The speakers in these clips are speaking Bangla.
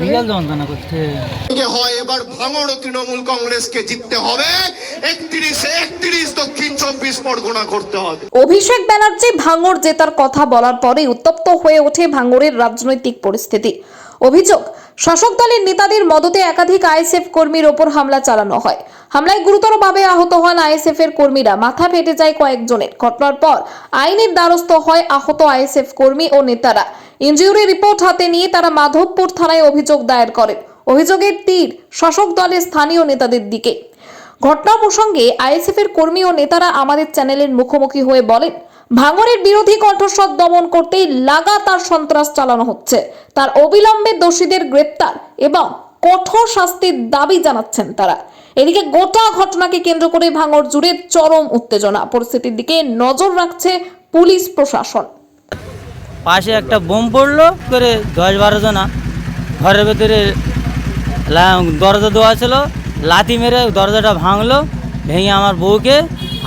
বিশাল যন্ত্রণা করছে। হয় এবার ভাঙড় তৃণমূল কংগ্রেসকে জিততে হবে। একত্রিশে একত্রিশ দক্ষিণ চব্বিশ পরগনা করতে হবে। অভিষেক ব্যানার্জি ভাঙড় জেতার কথা বলার পরে উত্তপ্ত হয়ে ওঠে ভাঙড়ের রাজনৈতিক পরিস্থিতি। অভিযোগ, শাসক দলের নেতাদের মদতে একাধিক আইএসএফ কর্মীর ওপর হামলা চালানো হয়। হামলায় গুরুতরভাবে আহত হন আইএসএফ এর কর্মীরা। মাথা ফেটে যায় কয়েকজনের। ঘটনার পর আইনের দ্বারস্থ হয় আহত আইএসএফ কর্মী ও নেতারা। ইনজিউরি রিপোর্ট হাতে নিয়ে তারা মাধবপুর থানায় অভিযোগ দায়ের করেন। অভিযোগের তীর শাসক দলের স্থানীয় নেতাদের দিকে। ঘটনা প্রসঙ্গে আইএসএফ এর কর্মী ও নেতারা আমাদের চ্যানেলের মুখোমুখি হয়ে বলেন ভাঙরের বিরোধী কণ্ঠস্বর দমন করতেই লাগাতার সন্ত্রাস চালানো হচ্ছে। তার অবিলম্বে দোষীদের গ্রেপ্তার এবং কঠোর শাস্তির দাবি জানাচ্ছেন তারা। এদিকে গোটা ঘটনাকে কেন্দ্র করে ভাঙর জুড়ে চরম উত্তেজনা। পরিস্থিতির দিকে নজর রাখছে পুলিশ প্রশাসন। পাশে একটা বোম পড়ল, করে দশ বারো জনা। ঘরের ভেতরে দরজা দেওয়া ছিল, লাথি মেরে দরজাটা ভাঙলো, ভেঙে আমার বউকে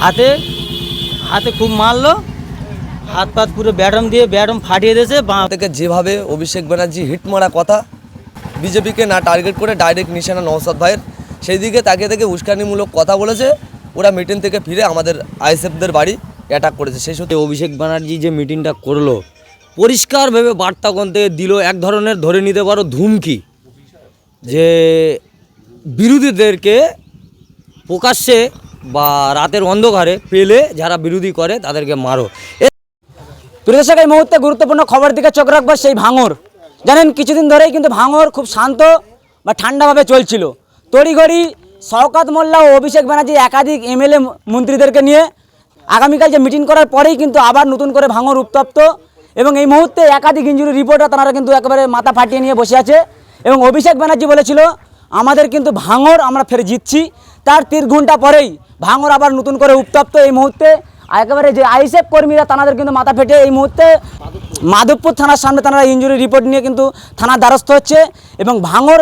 হাতে হাতে খুব মারলো। হাত পাত পুরো ব্যাটম দিয়ে ব্যাটম ফাটিয়ে দিয়েছে। বাঁ থেকে যেভাবে অভিষেক ব্যানার্জি হিট মারা কথা, বিজেপিকে না টার্গেট করে ডাইরেক্ট নিশানা নওসাদ ভাইয়ের সেই দিকে তাকে থেকে উস্কানিমূলক কথা বলেছে। ওরা মিটিং থেকে ফিরে আমাদের আইএসএফদের বাড়ি অ্যাটাক করেছে। সেই সত্যি অভিষেক ব্যানার্জি যে মিটিংটা করল পরিষ্কারভাবে বার্তা থেকে দিল, এক ধরনের ধরে নিতে পারো ধুমকি, যে বিরোধীদেরকে প্রকাশ্যে বা রাতের অন্ধকারে পেলে যারা বিরোধী করে তাদেরকে মারো। এ প্রিয় এই মুহূর্তে গুরুত্বপূর্ণ খবর দিকে চোখ রাখব সেই ভাঙর। জানেন, কিছুদিন ধরেই কিন্তু ভাঙর খুব শান্ত বা ঠান্ডাভাবে চলছিল। তড়িঘড়ি শওকাত মোল্লা ও অভিষেক ব্যানার্জি একাধিক এমএলএ মন্ত্রীদেরকে নিয়ে আগামীকাল যে মিটিং করার পরেই কিন্তু আবার নতুন করে ভাঙর উত্তপ্ত এবং এই মুহূর্তে একাধিক ইঞ্জুরি রিপোর্টার তারা কিন্তু একেবারে মাথা ফাটিয়ে নিয়ে বসে আছে। এবং অভিষেক ব্যানার্জি বলেছিল, আমাদের কিন্তু ভাঙর আমরা ফের জিতছি। তার তিন ঘণ্টা পরেই ভাঙর আবার নতুন করে উত্তপ্ত এই মুহূর্তে। একেবারে যে আইসেফ কর্মীরা তাদের কিন্তু মাথা ফেটে এই মুহূর্তে। মাধবপুর থানার সামনে তারা ইঞ্জুরি রিপোর্ট নিয়ে কিন্তু থানার দ্বারস্থ হচ্ছে এবং ভাঙর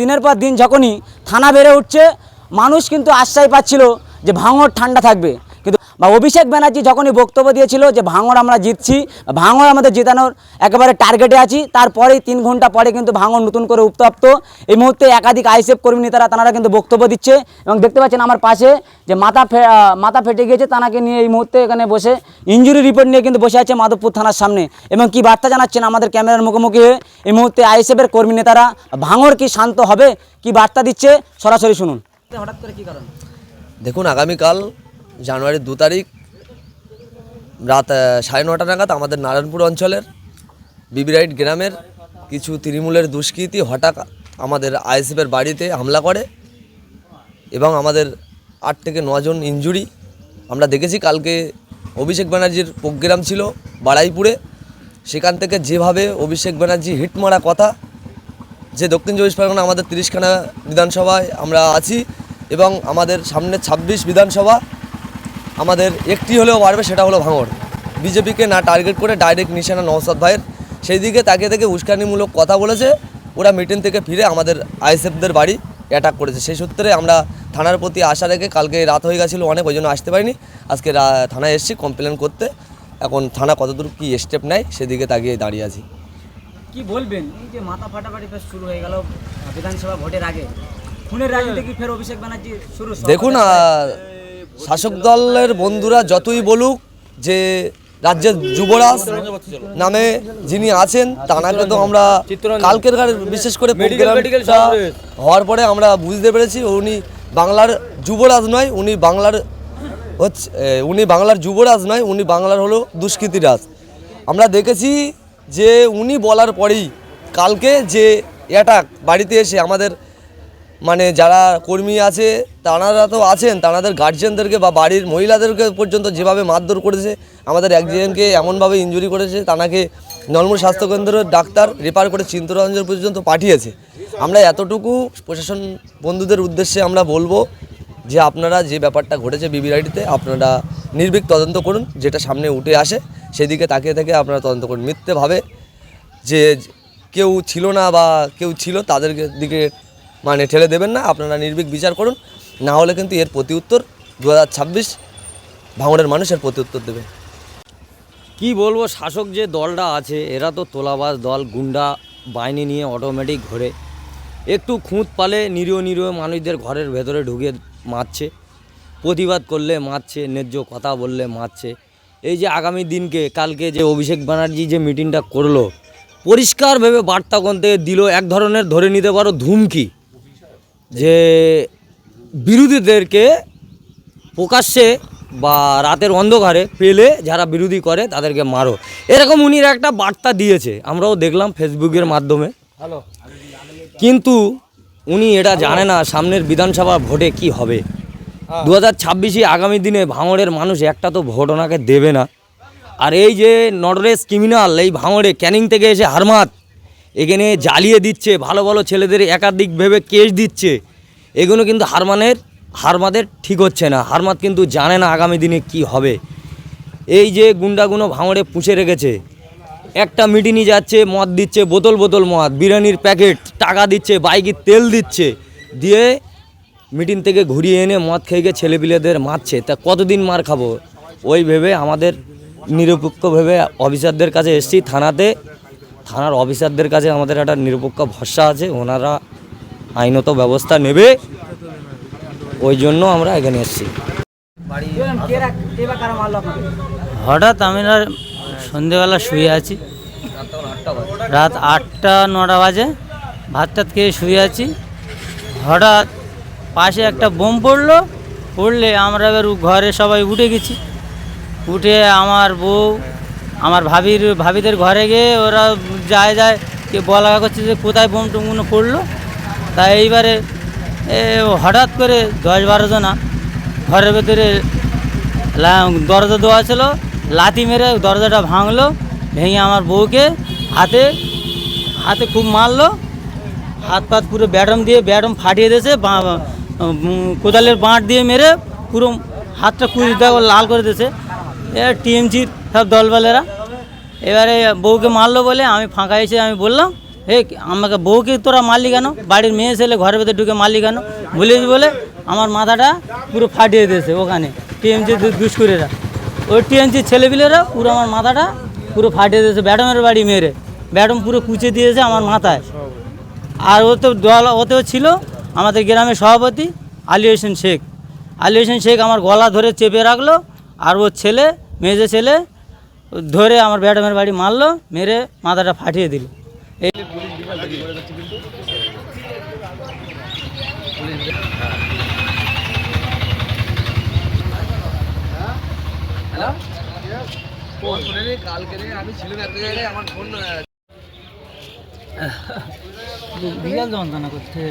দিনের পর দিন যখনই থানা বেড়ে উঠছে, মানুষ কিন্তু আশ্বাস পাচ্ছিল যে ভাঙর ঠান্ডা থাকবে। বা অভিষেক ব্যানার্জি যখনই বক্তব্য দিয়েছিল যে ভাঙর আমরা জিতছি ভাঙর আমাদের জেতানোর একেবারে টার্গেটে আছি, তারপরেই তিন ঘণ্টা পরে কিন্তু ভাঙর নতুন করে উত্তপ্ত। এই মুহূর্তে একাধিক আইসেফ কর্মী নেতারা তারা কিন্তু বক্তব্য দিচ্ছে এবং দেখতে পাচ্ছেন আমার পাশে যে মাথা মাথা ফেটে গিয়েছে তানাকে নিয়ে এই মুহূর্তে এখানে বসে। ইঞ্জুরি রিপোর্ট নিয়ে কিন্তু বসে আছে মাধবপুর থানার সামনে। এবং কি বার্তা জানাচ্ছেন আমাদের ক্যামেরার মুখোমুখি হয়ে? এই মুহূর্তে আইএসএফের কর্মী নেতারা ভাঙর কি শান্ত হবে? কি বার্তা দিচ্ছে? সরাসরি শুনুন। হঠাৎ করে কি কারণ? দেখুন, আগামীকাল জানুয়ারির দু তারিখ, রাত সাড়ে নটা নাগাদ আমাদের নারায়ণপুর অঞ্চলের বিবিরাইট গ্রামের কিছু তৃণমূলের দুষ্কৃতী হঠাৎ আমাদের আইএসএফের বাড়িতে হামলা করে এবং আমাদের আট থেকে নজন ইনজুরি। আমরা দেখেছি কালকে অভিষেক ব্যানার্জির প্রোগ্রাম ছিল বাড়াইপুরে সেখান থেকে যেভাবে অভিষেক ব্যানার্জি হিট মারা কথা, যে দক্ষিণ চব্বিশ পরগনা আমাদের তিরিশখানা বিধানসভায় আমরা আছি এবং আমাদের সামনে ছাব্বিশ বিধানসভা আমাদের একটি হলেও বাড়বে সেটা হলো ভাঙড়। বিজেপিকে না টার্গেট করে ডাইরেক্ট নিশানা নওসাদ ভাইয়ের সেই দিকে তাকিয়ে থেকে উস্কানিমূলক কথা বলেছে ওরা মিটিং থেকে ফিরে আমাদের আইএসএফদের বাড়ি অ্যাটাক করেছে। সেই সূত্রে আমরা থানার প্রতি আশা রেখে কালকে রাত হয়ে গেছিল অনেক ওই জন্য আসতে পারিনি। আজকে রা- থানায় এসেছি কমপ্লেন করতে। এখন থানা কতদূর কী স্টেপ নেয় সেদিকে তাকিয়ে দাঁড়িয়ে আছি। কি বলবেন? এই যে মাথা ফাটাফাটি ফের শুরু হয়ে গেল বিধানসভা ভোটের আগে। খুনের রাজনীতি কি ফের অভিষেক ব্যানার্জি শুরু? দেখুন শাসক দলের বন্ধুরা যতই বলুক যে রাজ্যের যুবরাজ নামে যিনি আছেন তানাকে তো আমরা কালকের বিশেষ করে প্রোগ্রামটা হওয়ার পরে আমরা বুঝতে পেরেছি উনি বাংলার যুবরাজ নয় উনি বাংলার হচ্ছে উনি বাংলার যুবরাজ নয় উনি বাংলার হলো দুষ্কৃতিরাজ। আমরা দেখেছি যে উনি বলার পরেই কালকে যে অ্যাটাক বাড়িতে এসে আমাদের মানে যারা কর্মী আছে, তারা তো আছেন, তাদের গার্জিয়ানদেরকে বা বাড়ির মহিলাদেরকে পর্যন্ত যেভাবে মারধর করেছে, আমাদের একজনকে এমনভাবে ইঞ্জুরি করেছে, তাকে নলমুর স্বাস্থ্যকেন্দ্রের ডাক্তার রেফার করে চিন্তরঞ্জন পর্যন্ত পাঠিয়েছে। আমরা এতটুকু প্রশাসন বন্ধুদের উদ্দেশ্যে আমরা বলব যে আপনারা যে ব্যাপারটা ঘটেছে বিবিআইটিতে আপনারা নির্ভীক তদন্ত করুন, যেটা সামনে উঠে আসে, সেদিকে তাকিয়ে থেকে আপনারা তদন্ত করুন। মিথ্যেভাবে যে কেউ ছিল না বা কেউ ছিল, তাদের দিকে মানে ঠেলে দেবেন না, আপনারা নির্ভীক বিচার করুন, না হলে কিন্তু এর প্রতি উত্তর দু হাজার ছাব্বিশ ভাঙড়ের মানুষ এর প্রতি উত্তর দেবে। কি বলব, শাসক যে দলটা আছে, এরা তো তোলাবাজ দল, গুন্ডা বাইনি নিয়ে অটোমেটিক ঘোরে। একটু খুঁত পালে নিরীহ নিরীহ মানুষদের ঘরের ভেতরে ঢুকে মারছে। প্রতিবাদ করলে মারছে, ন্যায্য কথা বললে মারছে। এই যে আগামী দিনকে, কালকে যে অভিষেক ব্যানার্জি যে মিটিংটা করল পরিষ্কারভাবে বার্তা কোনতে দিল, এক ধরনের ধরে নিতে পারো ধুমকি। যে বিরোধীদেরকে প্রকাশ্যে বা রাতের অন্ধকারে পেলে যারা বিরোধী করে তাদেরকে মারো। এরকম উনি একটা বার্তা দিয়েছে আমরাও দেখলাম ফেসবুকের মাধ্যমে। কিন্তু উনি এটা জানে না সামনের বিধানসভা ভোটে কি হবে। দু হাজার ছাব্বিশে আগামী দিনে ভাঙড়ের মানুষ একটা তো ভোট ওনাকে দেবে না। আর এই যে নটরেস ক্রিমিনাল এই ভাঙড়ে ক্যানিং থেকে এসে হারমাত এখানে জ্বালিয়ে দিচ্ছে, ভালো ভালো ছেলেদের একাধিক ভেবে কেস দিচ্ছে। এগুলো কিন্তু হারমানের, হারমাদের ঠিক হচ্ছে না। হারমাদ কিন্তু জানে না আগামী দিনে কি হবে। এই যে গুন্ডাগুলো ভাঙড়ে পুষে রেখেছে। একটা মিটিনি যাচ্ছে, মদ দিচ্ছে, বোতল বোতল মদ, বিরিয়ানির প্যাকেট টাকা দিচ্ছে বাইকের তেল দিচ্ছে। দিয়ে মিটিং থেকে ঘুরিয়ে এনে মদ খেয়ে গিয়ে ছেলেপিলেদের মারছে। তা কতদিন মার খাব? ওই ভেবে আমাদের নিরপেক্ষ ভেবে অফিসারদের কাছে এসেছি, থানাতে থানার অফিসারদের কাছে আমাদের একটা নিরপেক্ষ ভরসা আছে ওনারা আইনত ব্যবস্থা নেবে। ওই জন্য আমরা এখানে এসেছি। হঠাৎ আমি না সন্ধেবেলা শুয়ে আছি। রাত আটটা নটা বাজে। ভাত টাত খেয়ে শুয়ে আছি। হঠাৎ পাশে একটা বোম পড়ল। পড়লে আমরা এবার ঘরে সবাই উঠে গেছি। উঠে আমার বউ আমার ভাবির, ভাবিদের ঘরে গিয়ে ওরা যায় যায় কে বলা করছে যে কোথায় বোম টুমগুলো পড়ল। তাই এইবারে এ হঠাৎ করে দশ বারো জনা ঘরের ভেতরে দরজা দেওয়া ছিল, লাথি মেরে দরজাটা ভাঙলো, ভেঙে আমার বউকে হাতে হাতে খুব মারলো। হাত পাত পুরো ব্যাডম দিয়ে, ব্যাডম ফাটিয়ে দিয়েছে কোদালের বাঁট দিয়ে মেরে পুরো হাতটা কুড়ি দেখো লাল করে দিয়েছে। এবার টিএমসির সব দলবলেরা। এবারে বউকে মারলো বলে আমি ফাঁকা এসে আমি বললাম হে আমাকে বউকে তোরা মারলি কেন? বাড়ির মেয়ে ছেলে ঘরের ভেতরে ঢুকে মারলি কেন? বলেছি বলে, আমার মাথাটা পুরো ফাটিয়ে দিয়েছে ওখানে, টিএমসি দুষ্করেরা। ওই টিএমসির ছেলেপিলেরা পুরো আমার মাথাটা পুরো ফাটিয়ে দিয়েছে। ব্যাটমের বাড়ি মেরে। ব্যাডম পুরো কুচে দিয়েছে আমার মাথায়। আর ও তো দল ওতেও ছিল আমাদের গ্রামের সভাপতি আলী হোসেন শেখ। আলী হোসেন শেখ আমার গলা ধরে চেপে রাখল, আর ওর ছেলে, মেজে ছেলে ধরে আমার ব্যাডামের বাড়ি মারলো মেরে মাথাটা ফাটিয়ে দিল। এই বিকাল যন্ত্রণা করছে।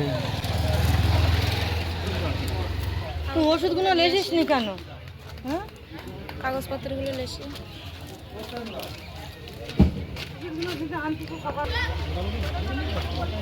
তুই ওষুধগুলো লেসিস নি কেন? হ্যাঁ? কাগজপত্রগুলো লেসি আমার স্বামীটা মেরে